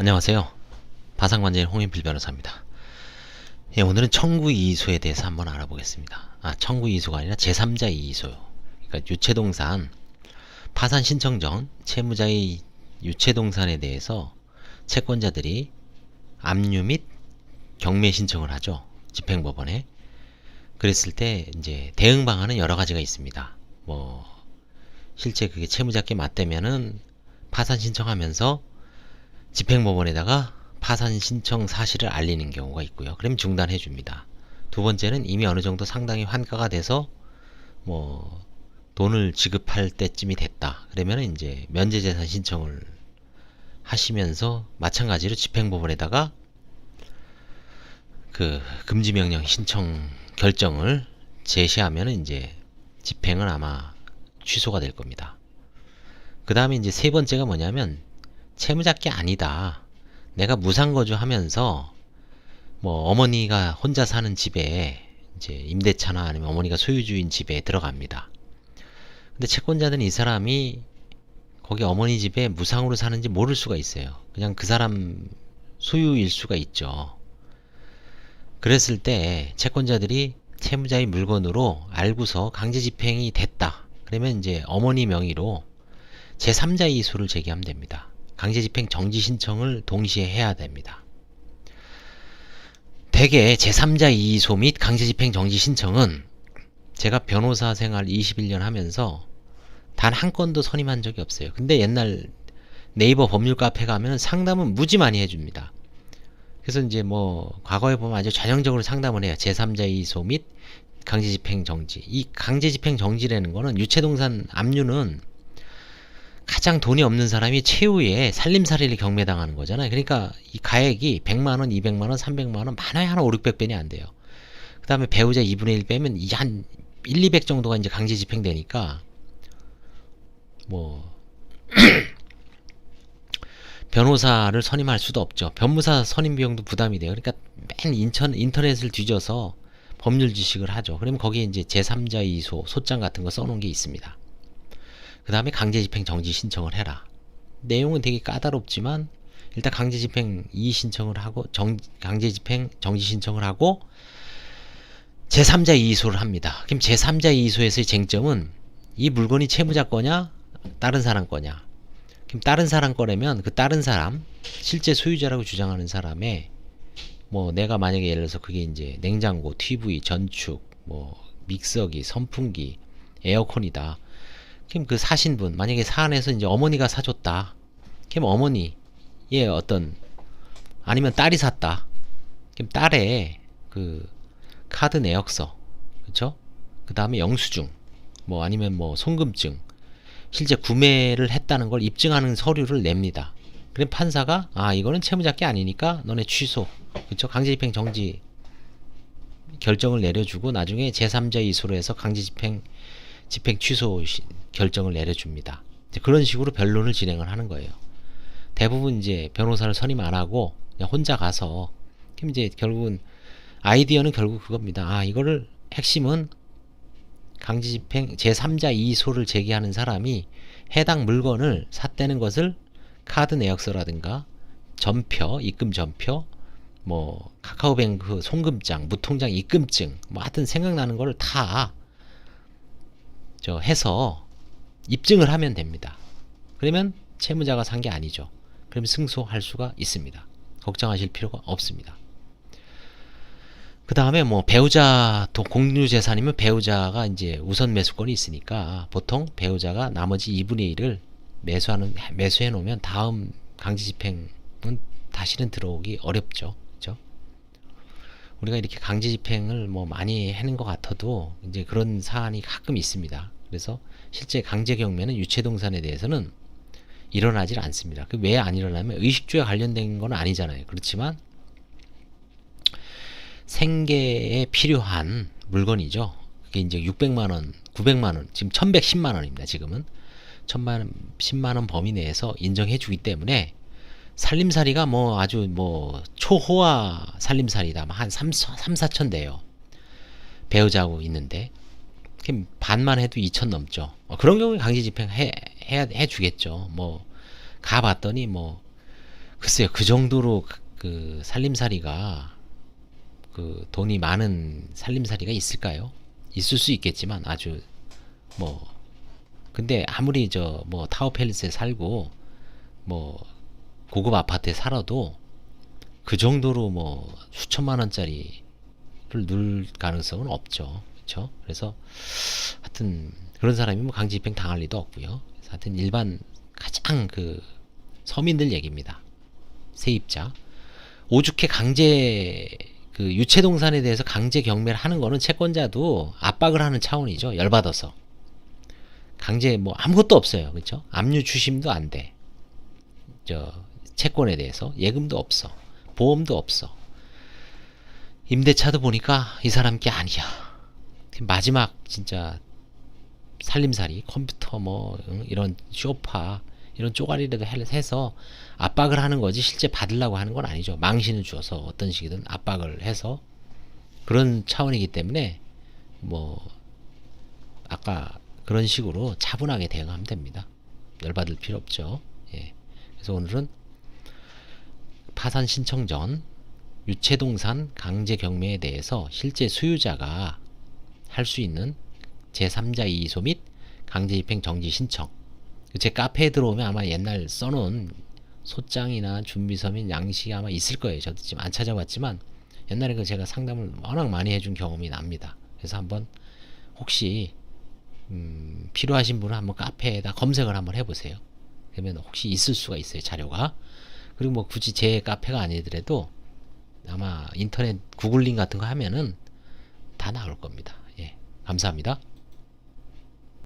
안녕하세요. 바상관제인 홍인필 변호사입니다. 예, 오늘은 청구 이의소에 대해서 한번 알아보겠습니다. 아, 청구 이의소가 아니라 제3자 이의소요. 그러니까 유체동산 파산 신청 전 채무자의 유체동산에 대해서 채권자들이 압류 및 경매 신청을 하죠. 집행법원에. 그랬을 때 이제 대응 방안은 여러 가지가 있습니다. 뭐 실제 그게 채무자께 맞대면은 파산 신청하면서 집행법원에다가 파산 신청 사실을 알리는 경우가 있고요. 그럼 중단해 줍니다. 두 번째는 이미 어느 정도 상당히 환가가 돼서 뭐 돈을 지급할 때쯤이 됐다. 그러면 이제 면제재산 신청을 하시면서 마찬가지로 집행법원에다가 그 금지 명령 신청 결정을 제시하면 이제 집행은 아마 취소가 될 겁니다. 그 다음에 이제 세 번째가 뭐냐면 채무자께 아니다. 내가 무상거주 하면서 뭐 어머니가 혼자 사는 집에 이제 임대차나 아니면 어머니가 소유주인 집에 들어갑니다. 근데 채권자는 이 사람이 거기 어머니 집에 무상으로 사는지 모를 수가 있어요. 그냥 그 사람 소유일 수가 있죠. 그랬을 때 채권자들이 채무자의 물건으로 알고서 강제 집행이 됐다. 그러면 이제 어머니 명의로 제3자 이의소를 제기하면 됩니다. 강제 집행 정지 신청을 동시에 해야 됩니다. 대개 제3자 이의소 및 강제 집행 정지 신청은 제가 변호사 생활 21년 하면서 단 한 건도 선임한 적이 없어요. 근데 옛날 네이버 법률 카페 가면 상담은 무지 많이 해줍니다. 그래서 이제 뭐 과거에 보면 아주 전형적으로 상담을 해요. 제3자 이의소 및 강제 집행 정지. 이 강제 집행 정지라는 거는 유체동산 압류는 가장 돈이 없는 사람이 최후에 살림살이를 경매당하는 거잖아요. 그러니까 이 가액이 100만 원, 200만 원, 300만 원, 많아야 한 5, 600배니 안 돼요. 그 다음에 배우자 2분의 1 빼면 이한 1, 200 정도가 이제 강제 집행되니까 뭐 변호사를 선임할 수도 없죠. 변무사 선임 비용도 부담이 돼요. 그러니까 맨 인천, 인터넷을 뒤져서 법률 지식을 하죠. 그러면 거기에 이제 제3자 이소, 소장 같은 거 써놓은 게 있습니다. 그 다음에 강제집행 정지 신청을 해라. 내용은 되게 까다롭지만 일단 강제집행 이의 신청을 하고 정, 강제집행 정지 신청을 하고 제3자 이의소를 합니다. 그럼 제3자 이의소에서의 쟁점은 이 물건이 채무자 거냐 다른 사람 거냐 그럼 다른 사람 거라면 그 다른 사람 실제 소유자라고 주장하는 사람의 뭐 내가 만약에 예를 들어서 그게 이제 냉장고, TV, 전축, 뭐 믹서기, 선풍기, 에어컨이다. 그럼 그 사신 분 만약에 사안에서 이제 어머니가 사줬다. 그럼 어머니의 어떤 아니면 딸이 샀다. 그럼 딸의 그 카드 내역서, 그렇죠? 그 다음에 영수증, 뭐 아니면 뭐 송금증, 실제 구매를 했다는 걸 입증하는 서류를 냅니다. 그럼 판사가 아 이거는 채무자께 아니니까 너네 취소, 그렇죠? 강제집행 정지 결정을 내려주고 나중에 제3자 이소로 해서 강제집행 집행 취소 시, 결정을 내려줍니다. 그런 식으로 변론을 진행을 하는 거예요. 대부분 이제 변호사를 선임 안 하고 그냥 혼자 가서 그럼 이제 결국은 아이디어는 결국 그겁니다. 아 이거를 핵심은 강제 집행 제3자 이의소를 제기하는 사람이 해당 물건을 샀다는 것을 카드 내역서라든가 전표, 입금 전표, 뭐 카카오뱅크 송금장, 무통장 입금증, 뭐 하여튼 생각나는 거를 다 저 해서 입증을 하면 됩니다. 그러면 채무자가 산 게 아니죠. 그럼 승소할 수가 있습니다. 걱정하실 필요가 없습니다. 그 다음에 뭐 배우자 또 공유 재산이면 배우자가 이제 우선 매수권이 있으니까 보통 배우자가 나머지 2분의 1을 매수하는 매수해 놓으면 다음 강제 집행은 다시는 들어오기 어렵죠. 우리가 이렇게 강제 집행을 뭐 많이 하는 것 같아도 이제 그런 사안이 가끔 있습니다. 그래서 실제 강제 경매는 유체 동산에 대해서는 일어나질 않습니다. 그 왜 안 일어나면 의식주에 관련된 건 아니잖아요. 그렇지만 생계에 필요한 물건이죠. 그게 이제 600만 원, 900만 원, 지금 1110만 원입니다. 지금은 1000만 10만 원 범위 내에서 인정해 주기 때문에 살림살이가 뭐 아주 뭐 초호화 살림살이다. 한 3, 3 4천 돼요. 배우자하고 있는데 반만 해도 2천 넘죠. 어, 그런 경우에 강제 집행 해, 해, 해 주겠죠. 뭐 가봤더니 뭐 글쎄요, 그 정도로 그, 그 살림살이가 그 돈이 많은 살림살이가 있을까요? 있을 수 있겠지만 아주 뭐 근데 아무리 저 뭐 타워 팰리스에 살고 뭐 고급 아파트에 살아도 그 정도로 뭐 수천만 원짜리를 누릴 가능성은 없죠. 그렇죠? 그래서 하여튼 그런 사람이 뭐 강제집행 당할 리도 없고요. 하여튼 일반 가장 그 서민들 얘기입니다. 세입자 오죽해 강제 그 유체동산에 대해서 강제 경매를 하는 거는 채권자도 압박을 하는 차원이죠. 열받아서 강제 뭐 아무것도 없어요. 그렇죠? 압류 추심도 안 돼. 저 채권에 대해서 예금도 없어. 보험도 없어. 임대차도 보니까 이 사람 게 아니야. 마지막 진짜 살림살이 컴퓨터 뭐 응? 이런 쇼파 이런 쪼가리라도 해- 해서 압박을 하는 거지 실제 받으려고 하는 건 아니죠. 망신을 주어서 어떤 식이든 압박을 해서 그런 차원이기 때문에 뭐 아까 그런 식으로 차분하게 대응하면 됩니다. 열받을 필요 없죠. 예. 그래서 오늘은 파산 신청 전 유체동산 강제 경매에 대해서 실제 수유자가 할 수 있는 제3자 이의소 및 강제 집행 정지 신청 제 카페에 들어오면 아마 옛날 써놓은 소장이나 준비서 및 양식이 아마 있을 거예요. 저도 지금 안 찾아봤지만 옛날에 그 제가 상담을 워낙 많이 해준 경험이 납니다. 그래서 한번 혹시 음, 필요하신 분은 한번 카페에다 검색을 한번 해보세요. 그러면 혹시 있을 수가 있어요 자료가. 그리고 뭐 굳이 제 카페가 아니더라도 아마 인터넷 구글링 같은 거 하면은 다 나올 겁니다. 예, 감사합니다.